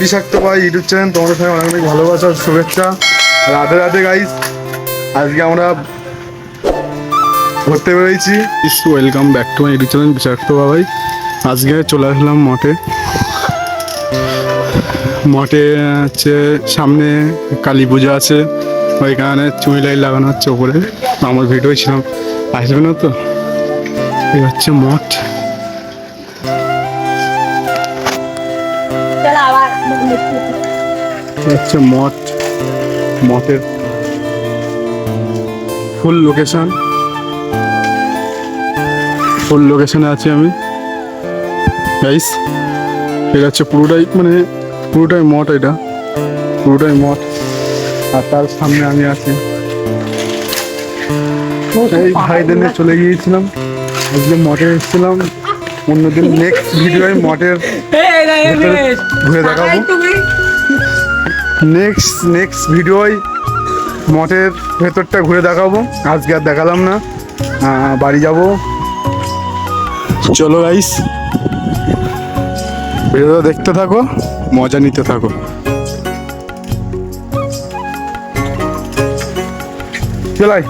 বিষাক্ত ভাই YouTube channel, তোমাদের সঙ্গে অনেক অনেক ভালোবাসা শুভেচ্ছা। রাধে রাধে গাইস আজকে আমরা ঘুরতে বেরোয়েছি welcome back to my YouTube channel বিষাক্ত ভাই আজকে চলে আসলাম মঠে। মঠে, হচ্ছে সামনে কালী পুজো আছে। ওইখানে চুঁই লাইট লাগানো হচ্ছে ওপরে আমার ভিডিও ছিলাম আসবে না তো? এই হচ্ছে মঠ। হচ্ছে মঠ, মঠের ফুল লোকেশন ফুল লোকেশনে আছি আমি। গাইস এটা হচ্ছে পুরোটাই মানে পুরোটাই মঠ এটা। পুরোটাই মঠ। আর তার সামনে আমি আছি। এই ভাইদের চলে গিয়েছিলাম। আজকে মঠে এসেছিলাম। অন্যদিন নেক্সট ভিডিওয় মঠের ঘুরে দেখাবো। নেক্সট নেক্সট ভিডিওয় মঠের ভেতরটা ঘুরে দেখাবো। আজকে আর দেখালাম না। বাড়ি যাব। চলো গাইস ভিডিওটা দেখতে থাকো মজা নিতে থাকো। চলাই